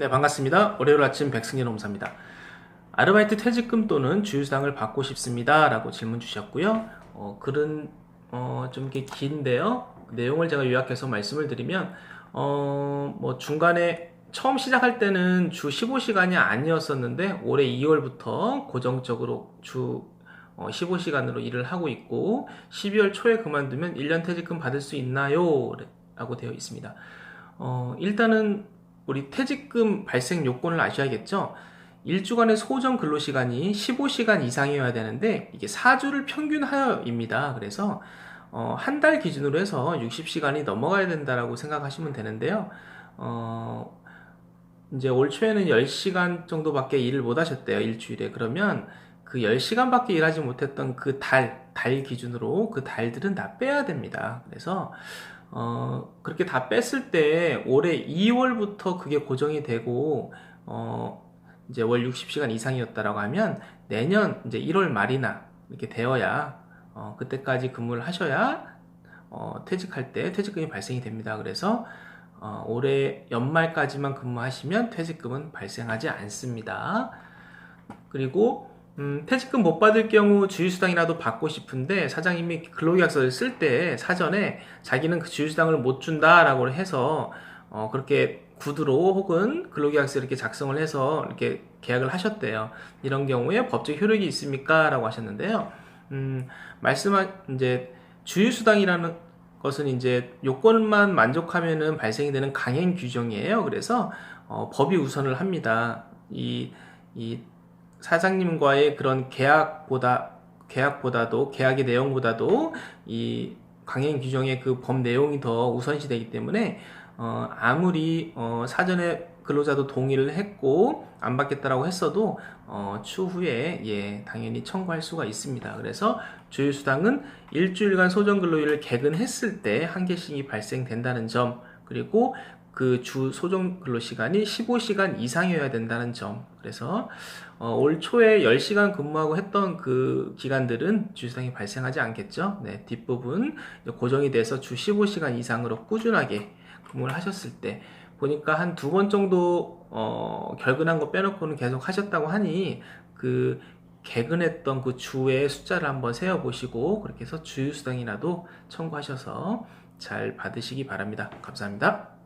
네, 반갑습니다. 월요일 아침 백승일 홍사입니다. 아르바이트 퇴직금 또는 주휴수당을 받고 싶습니다. 라고 질문 주셨고요. 어, 글은 어, 좀 이렇게 긴데요. 내용을 제가 요약해서 말씀을 드리면, 어, 뭐 중간에 처음 시작할 때는 주 15시간이 아니었었는데, 올해 2월부터 고정적으로 주 15시간으로 일을 하고 있고, 12월 초에 그만두면 1년 퇴직금 받을 수 있나요? 라고 되어 있습니다. 어, 일단은 우리 퇴직금 발생 요건을 아셔야겠죠? 일주간의 소정 근로시간이 15시간 이상이어야 되는데 이게 4주를 평균하여입니다. 그래서 어, 한 달 기준으로 해서 60시간이 넘어가야 된다라고 생각하시면 되는데요. 어, 이제 올 초에는 10시간 정도밖에 일을 못 하셨대요. 일주일에. 그러면 그 10시간밖에 일하지 못했던 그 달, 달 기준으로 그 달들은 다 빼야 됩니다. 그래서 어, 그렇게 다 뺐을 때 올해 2월부터 그게 고정이 되고 어, 이제 월 60시간 이상이었다라고 하면 내년 이제 1월 말이나 이렇게 되어야 어, 그때까지 근무를 하셔야 어, 퇴직할 때 퇴직금이 발생이 됩니다. 그래서 어, 올해 연말까지만 근무하시면 퇴직금은 발생하지 않습니다. 그리고 음, 퇴직금 못 받을 경우 주휴수당이라도 받고 싶은데 사장님이 근로계약서를 쓸 때 사전에 자기는 그 주휴수당을 못 준다라고 해서 어, 그렇게 구두로 혹은 근로계약서 이렇게 작성을 해서 이렇게 계약을 하셨대요. 이런 경우에 법적 효력이 있습니까? 라고 하셨는데요. 음, 말씀한 이제 주휴수당이라는 것은 이제 요건만 만족하면은 발생이 되는 강행 규정이에요. 그래서 어, 법이 우선을 합니다. 이, 이 사장님과의 그런 계약보다 계약보다도 계약의 내용보다도 이 강행 규정의 그 법 내용이 더 우선시되기 때문에 어, 아무리 어, 사전에 근로자도 동의를 했고 안 받겠다라고 했어도 어, 추후에 예 당연히 청구할 수가 있습니다. 그래서 주휴수당은 일주일간 소정 근로일을 개근했을 때 한계씩이 발생된다는 점 그리고 그 주 소정 근로 시간이 15시간 이상이어야 된다는 점. 그래서 어, 올 초에 10시간 근무하고 했던 그 기간들은 주휴수당이 발생하지 않겠죠. 네, 뒷부분 고정이 돼서 주 15시간 이상으로 꾸준하게 근무를 하셨을 때 보니까 한 두 번 정도 어, 결근한 거 빼놓고는 계속 하셨다고 하니 그 개근했던 그 주의 숫자를 한번 세어 보시고 그렇게 해서 주휴수당이라도 청구하셔서 잘 받으시기 바랍니다. 감사합니다.